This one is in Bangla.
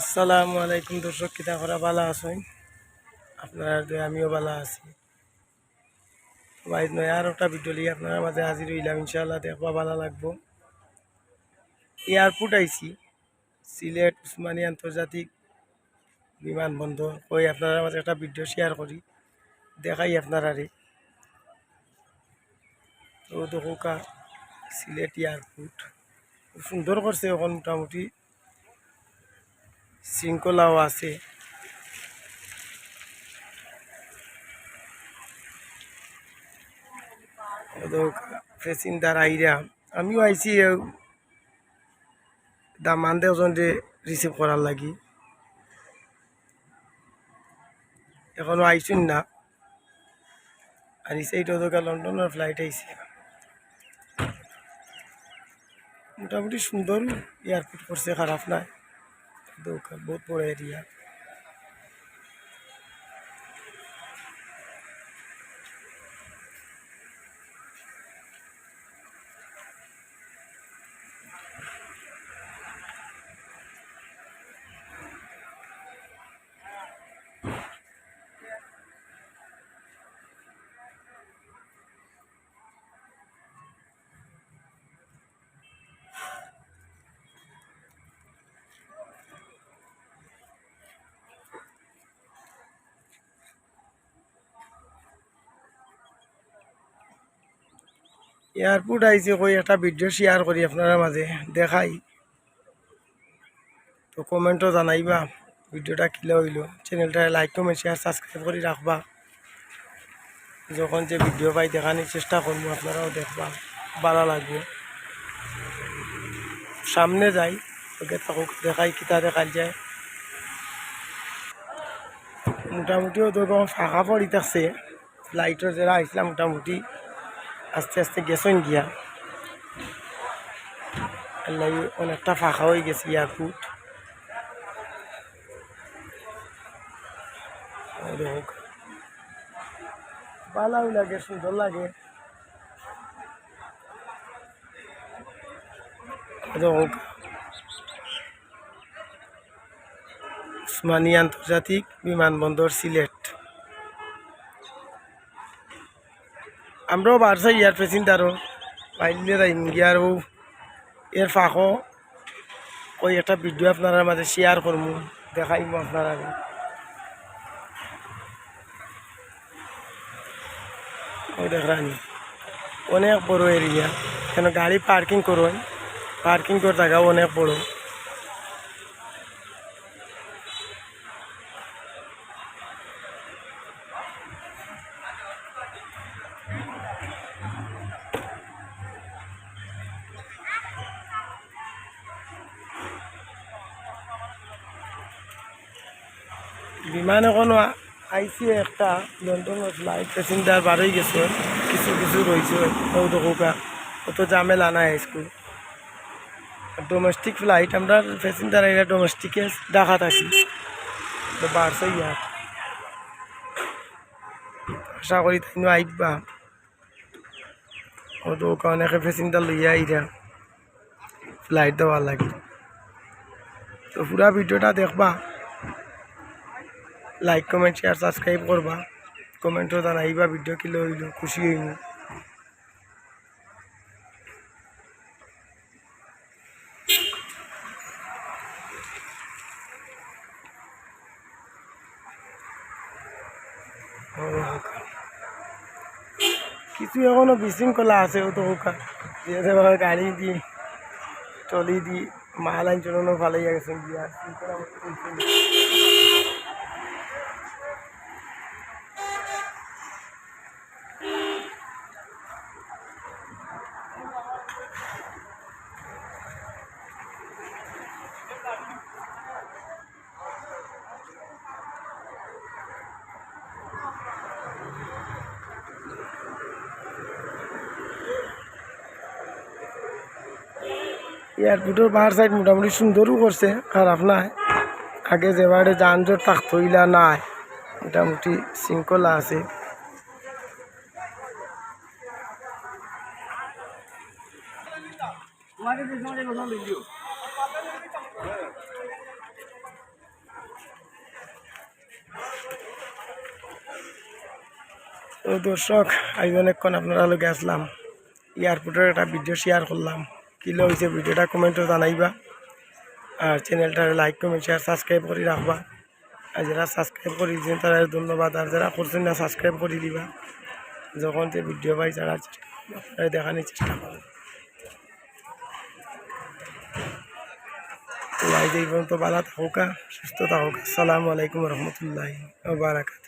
আসসালামু আলাইকুম দর্শক কিতা করা ভালো আছেন? আপনারা আমিও ভালো আছি। ভাই, নয়, আর একটা ভিডিও লিয়ে আপনার মাঝে হাজির হইলাম, ইনশাআল্লাহ দেখবা ভালো লাগবো। এয়ারপোর্ট আইছি, সিলেট উসমানী আন্তর্জাতিক বিমানবন্দর। ওই আপনার মাঝে একটা ভিডিও শেয়ার করি, দেখাই আপনারারে। তো দেখোকা সিলেট এয়ারপোর্ট। সুন্দর করছে এখন মোটামুটি। শৃঙ্খলাও আছে প্যাসেঞ্জার আইরা আমিও আইছি দামান দেওজন রিসিভ করার লাগি এখনও আইসুন না আর ইসাইটা তো লন্ডনের ফ্লাইট আইছে মোটামুটি সুন্দর এয়ারপোর্ট করছে খারাপ নাই দোকান বহুত বড় এরিয়া এয়ারপোর্ট আইছে কই একটা ভিডিও শেয়ার করি আপনারা মাঝে দেখাই। তো কমেন্টও জানাইবা ভিডিওটা কিলে হইল। চ্যানেলটা লাইক কমেন্ট শেয়ার সাবস্ক্রাইব করে রাখবা যখন যে ভিডিও পাই দেখানোর চেষ্টা করব আপনারাও দেখবা ভালো লাগবে। সামনে যাই ওকে থাকুক, দেখাই কিতা দেখাই যায়। মোটামুটিও তো ফাঁকা পড়ি থাকছে। লাইটের যারা আইসলাম মোটামুটি। আস্তে আস্তে গেছেন গিয়া। আল্লাহ অনেকটা ফাঁকা হয়ে গেছে এয়ারপোর্ট ভালোও লাগে সুন্দর লাগে। দেখুক উসমানী আন্তর্জাতিক বিমানবন্দর সিলেট। আমরাও বাড়ছে ইয়ার প্যাসেঞ্জারও পাইলে যাইম গিয়ার ও এর ফাঁকও ওই একটা ভিডিও আপনার মাঝে শেয়ার করব দেখাইম আপনারা ওই দেখরানি অনেক বড় এরিয়া কেন গাড়ি পার্কিং করুন পার্কিং করার জায়গাও অনেক বড়। বিমান এখনও আইসি একটা লন্ডনের ফ্লাইট প্যাসেঞ্জার বারোই গেছে। কিছু কিছু রয়েছে দেখোকা অত ঝামেলা নাই স্কুল। ডোমেস্টিক ফ্লাইট আমরা প্যাসেঞ্জার এরা ডোমেস্টিকে দেখা থাকি তো বাড়ছে ইয়ার। আশা করি তাই আইবা ও তো অনেকে প্যাসেঞ্জার লইয়া আইরা ফ্লাইট দেওয়ার লাগে। তো পুরা ভিডিওটা দেখবা। লাইক কমেন্ট শেয়ার সাবস্ক্রাইব করবা। কমেন্টও জানাইবা ভিডিও কিলো হইল, খুশি হইম কিছু এখনও বিশৃঙ্খলা আছে, ও তো হোকা গাড়ি দি টলি দি, মাল আইন চলানো ভালোই গিয়া এয়ারপোর্টের বাহার সাইড মোটামুটি সুন্দরও করছে, খারাপ নাই। আগে যেবারে যানজট থাকতো, ইলা নাই। মোটামুটি শৃঙ্খলা আছে। তো দর্শক আমি অনেকক্ষণ আপনারা লোকে আসলাম। এয়ারপোর্টের একটা ভিডিও শেয়ার করলাম। কিলো হয়েছে ভিডিওটা কমেন্টও জানাইবা। আর চ্যানেলটা লাইক কমেন্ট শেয়ার সাবস্ক্রাইব করে রাখবা আর যারা সাবস্ক্রাইব করে দিয়েছেন তারা ধন্যবাদ। আর যারা করছেন না সাবস্ক্রাইব করে দিবা। যখন যে ভিডিও পাই তারা দেখানোর চেষ্টা করব এই যে পর্যন্ত ভালো থাকুকা, সুস্থ থাকুকা। আসসালামু আলাইকুম রহমতুল্লাহ বারাকাত